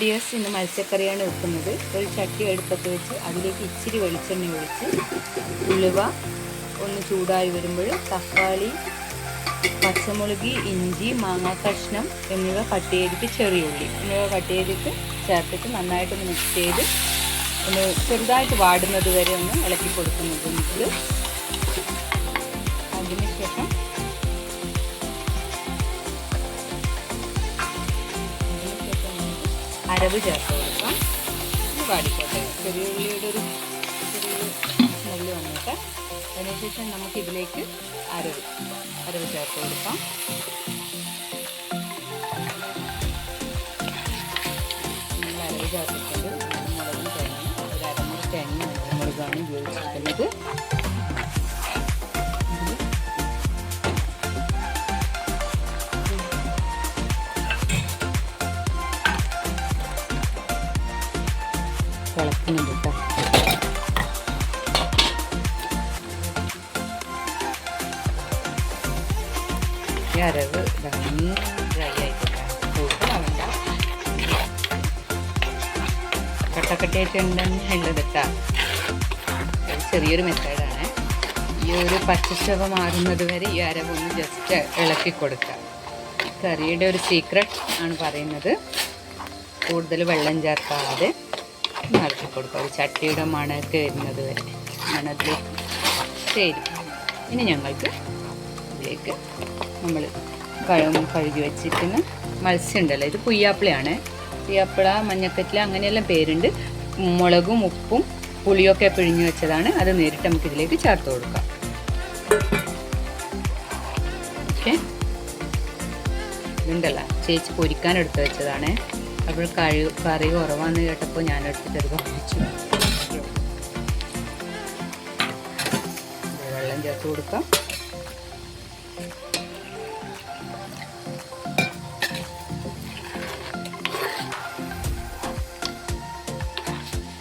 Dears ഇന്ന് മത്സ്യക്കറിയാണ് വെക്കുന്നത്. ഒരു ചട്ടി എടുത്തൊക്കെ വെച്ച് അതിലേക്ക് ഇച്ചിരി വെളിച്ചെണ്ണ ഒഴിച്ച് ഉലുവ ഒന്ന് ചൂടായി വരുമ്പോൾ തക്കാളി പച്ചമുളക് ഇഞ്ചി മാങ്ങാ കഷ്ണം എന്നിവ കട്ട് ചെയ്തിട്ട് ചെറിയ ഉള്ളി. എന്നിവ കട്ട് ചെയ്തിട്ട് ചേർത്തിട്ട് നന്നായിട്ടൊന്ന് മിക്സ് ചെയ്ത് ഒന്ന് ചെറുതായിട്ട് വാടുന്നത് വരെ ഒന്ന് ഇളക്കി കൊടുക്കുന്നത് അരവ് ചേർത്ത് കൊടുക്കാം. ഇത് വാടിക്കോട്ടെ. ചെറിയ ഉള്ളിയുടെ ഒരു ചെറിയൊരു വന്നിട്ട് അതിനുശേഷം നമുക്ക് ഇതിലേക്ക് അരവ് അരവ് ചേർത്ത് കൊടുക്കാം. നമ്മൾ അരവ് ചേർത്തിട്ടുണ്ട്. മുളകും തേങ്ങ ഒരു അരമുറി തേങ്ങ മുളകാണ് ഉപയോഗിച്ചിരിക്കുന്നത് തിളക്കുന്നുണ്ട് കേട്ടോ. ഈ അരവ് നന്നായി ഡ്രൈ ആയിക്കോട്ടെ. കൂടുതലാവണ്ട കട്ടക്കട്ടയായിട്ടുണ്ടെന്ന് ഉള്ളത് കേട്ടോ ഇത് ചെറിയൊരു മെത്തേഡാണ്. ഈ ഒരു പച്ചച്ചവ മാറുന്നത് വരെ ഈ അരവ് ഒന്ന് ജസ്റ്റ് ഇളക്കി കൊടുക്കുക കറിയുടെ ഒരു സീക്രട്ട് ആണ് പറയുന്നത്. കൂടുതൽ വെള്ളം ചേർക്കാതെ. നടത്തി കൊടുക്കുക ഒരു ചട്ടിയുടെ മണമൊക്കെ വരുന്നത് വരെ. മണത്തിൽ. ശരി. ഇനി ഞങ്ങൾക്ക് ഇതിലേക്ക് നമ്മൾ കഴുകി കഴുകി വെച്ചിരിക്കുന്ന മത്സ്യം ഉണ്ടല്ലോ ഇത് പുയ്യാപ്പിളയാണ്. പുയ്യാപ്പിള മഞ്ഞക്കറ്റില അങ്ങനെയെല്ലാം പേരുണ്ട്. മുളകും ഉപ്പും പുളിയൊക്കെ പിഴിഞ്ഞു വെച്ചതാണ്. അത് നേരിട്ട് നമുക്ക് ഇതിലേക്ക് ചേർത്ത് കൊടുക്കാം. ഓക്കെ. ഇതുണ്ടല്ലോ. ചേച്ചി പൊരിക്കാൻ വെച്ചതാണ്. അപ്പോൾ കഴി കറി കുറവാന്ന് കേട്ടപ്പോൾ ഞാൻ എടുത്തിട്ട് വാങ്ങിച്ചു വെള്ളം ചേർത്ത് കൊടുക്കാം.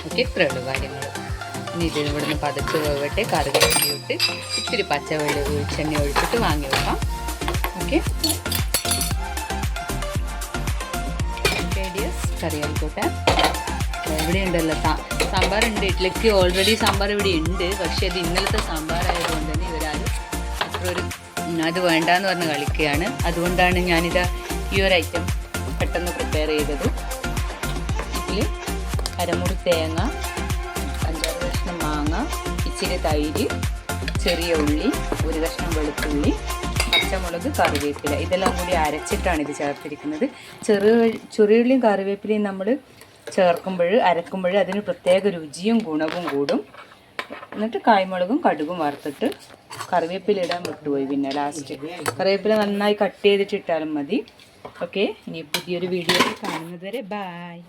ഓക്കെ ഇത്രേ ഉള്ളൂ കാര്യങ്ങൾ ഇനി ഇതിൽ ഇവിടുന്ന് പതുക്കെ വേവട്ടെ കറി ഇട്ട് ഇത്തിരി പച്ചവെള്ളി വെളിച്ചെണ്ണ ഒഴിച്ചിട്ട് വാങ്ങി വെക്കാം. ഓക്കെ? കറി ആയിക്കോട്ടെ ഇവിടെ ഉണ്ടല്ലോ സാമ്പാർ ഉണ്ട് ഇഡ്ലിക്ക് ഓൾറെഡി സാമ്പാർ ഇവിടെ ഉണ്ട്. പക്ഷേ അത് ഇന്നലത്തെ സാമ്പാർ ആയതുകൊണ്ട് തന്നെ ഇവരാരും അത്ര ഒരു അത് വേണ്ടാന്ന് പറഞ്ഞ് കളിക്കുകയാണ്. അതുകൊണ്ടാണ് ഞാനിത് ഈ ഒരു ഐറ്റം പെട്ടെന്ന് പ്രിപ്പയർ ചെയ്തത്. ഇതിൽ അരമുറി തേങ്ങ അഞ്ചാറ് കഷ്ണം മാങ്ങ ഇച്ചിരി തൈര് ചെറിയ ഉള്ളി ഒരു കഷ്ണം വെളുത്തുള്ളി പച്ചമുളക് കറിവേപ്പില. ഇതെല്ലാം കൂടി അരച്ചിട്ടാണ് ഇത് ചേർത്തിരിക്കുന്നത്. ചെറു ചെറിയുള്ളിയും കറിവേപ്പിലയും നമ്മൾ ചേർക്കുമ്പോൾ അരക്കുമ്പോൾ അതിന് പ്രത്യേക രുചിയും ഗുണവും കൂടും. എന്നിട്ട് കായ്മുളകും കടുകും വറുത്തിട്ട് കറിവേപ്പില ഇടാൻ വിട്ടുപോയി പിന്നെ ലാസ്റ്റ് കറിവേപ്പില നന്നായി കട്ട് ചെയ്തിട്ട് ഇട്ടാലും മതി. ഓക്കെ ഇനി പുതിയൊരു വീഡിയോ കാണുന്നത് വരെ ബായ്